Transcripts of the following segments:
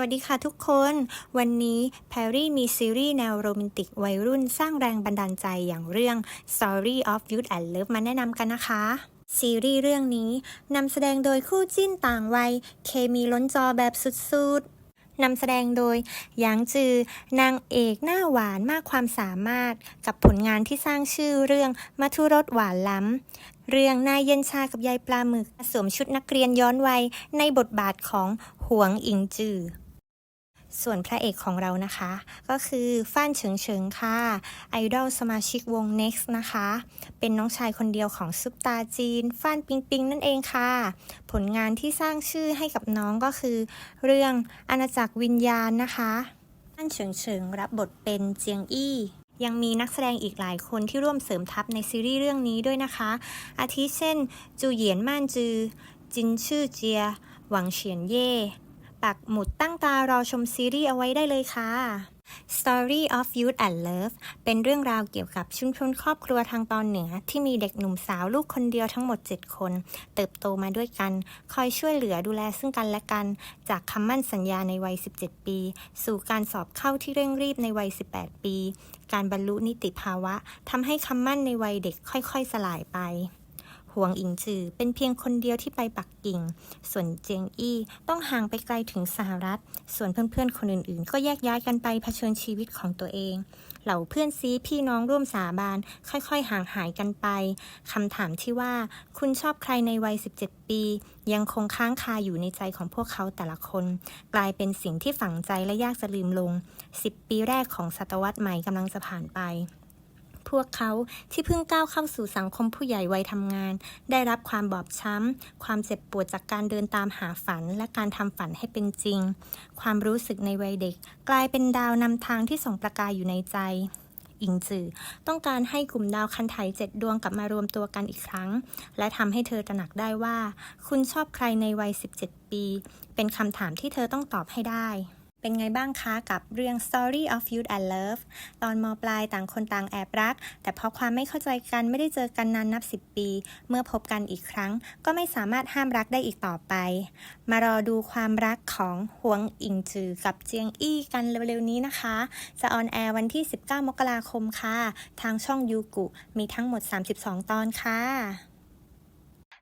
วัสดีค่ะทุกคน วันนี้แพรรี่มีซีรีส์แนวโรแมนติกวัยรุ่นสร้างแรงบันดาลใจอย่างเรื่อง Story of Youth and Love มาแนะนำกันนะคะ ซีรีส์เรื่องนี้นำแสดงโดยคู่จิ้นต่างวัย เคมีล้นจอแบบสุดๆนำแสดงโดยหยางจือ นางเอกหน้าหวานมากความสามารถ กับผลงานที่สร้างชื่อเรื่องมัทุรสหวานล้ำเรื่องนายเย็นชากับยายปลาหมึก สวมชุดนักเรียนย้อนวัยในบทบาทของหวงอิงจือ ส่วนพระเอกของเรานะคะ ก็คือฟ้านเฉิงเฉิงค่ะไอดอลสมาชิกวง Next นะคะ เป็นน้องชายคนเดียวของซุปตาจีนฟ้านปิงปิงนั่นเองค่ะ ผลงานที่สร้างชื่อให้กับน้องก็คือ เรื่องอาณาจักรวิญญาณนะคะฟ้านเฉิงเฉิงรับบทเป็นเจียงอี้ยังมีนักแสดงอีกหลายคนที่ร่วมเสริมทัพในซีรีส์เรื่องนี้ด้วยนะคะ อาทิเช่น จูเหยียนม่านจือ จินชื่อเจีย หวังเฉียนเย่ ปักหมุดตั้งตารอชมซีรีส์เอาไว้ได้เลยค่ะ Story of Youth and Love เป็นเรื่องราวเกี่ยวกับชุมชนครอบครัวทางตอนเหนือ ที่มีเด็กหนุ่มสาวลูกคนเดียวทั้งหมด 7 คน เติบโตมาด้วยกัน คอยช่วยเหลือดูแลซึ่งกันและกัน จากคำมั่นสัญญาในวัย 17 ปี สู่การสอบเข้าที่เร่งรีบในวัย 18 ปี การบรรลุนิติภาวะทำให้คำมั่นในวัยเด็กค่อย ๆ สลายไป หวงอิงจือเป็นเพียงคนเดียวที่ไปปักกิ่ง ส่วนเจียงอี้ต้องห่างไปไกลถึงสหรัฐ ส่วนเพื่อนๆคนอื่นๆ ก็แยกย้ายกันไปเผชิญชีวิตของตัวเอง เหล่าเพื่อนซีพี่น้องร่วมสาบานค่อยๆ ห่างหายกันไปคำถามที่ว่าคุณชอบใครในวัย 17 ปี ยังคงค้างคาอยู่ในใจของพวกเขาแต่ละคน กลายเป็นสิ่งที่ฝังใจและยากจะลืมลง 10 ปีแรกของศตวรรษใหม่กำลังจะผ่านไป วกเขาที่เพิ่งก้าวเข้าสู่สังคมผู้ใหญ่วัยทำงาน ได้รับความบอบช้ำ ความเจ็บปวดจากการเดินตามหาฝัน และการทำฝันให้เป็นจริง ความรู้สึกในวัยเด็ก กลายเป็นดาวนำทางที่ส่องประกายอยู่ในใจอิงจือต้องการให้กลุ่มดาวคันไถเจ็ดดวงกลับมารวมตัวกันอีกครั้ง และทำให้เธอตระหนักได้ว่า คุณชอบใครในวัย 17 ปี เป็นคำถามที่เธอต้องตอบให้ได้ เป็นไงบ้างคะกับเรื่อง Story of Youth and Love ตอนมปลายต่างคนต่างแอบรัก แต่เพราะความไม่เข้าใจกันไม่ได้เจอกันนานนับ 10 ปี เมื่อพบกันอีกครั้ง ก็ไม่สามารถห้ามรักได้อีกต่อไป มารอดูความรักของหวงอิงจือกับเจียงอี้กันเร็วๆนี้นะคะ จะออนแอร์วันที่ 19 มกราคมค่ะ ทางช่องยูกุมีทั้งหมด 32 ตอนค่ะ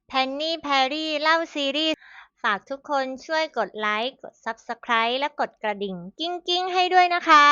แพนนี่แพรรี่เล่าซีรีส์ ฝากทุกคนช่วยกดไลค์ กด Subscribe และกดกระดิ่ง กิ้งกิ้งให้ด้วยนะคะ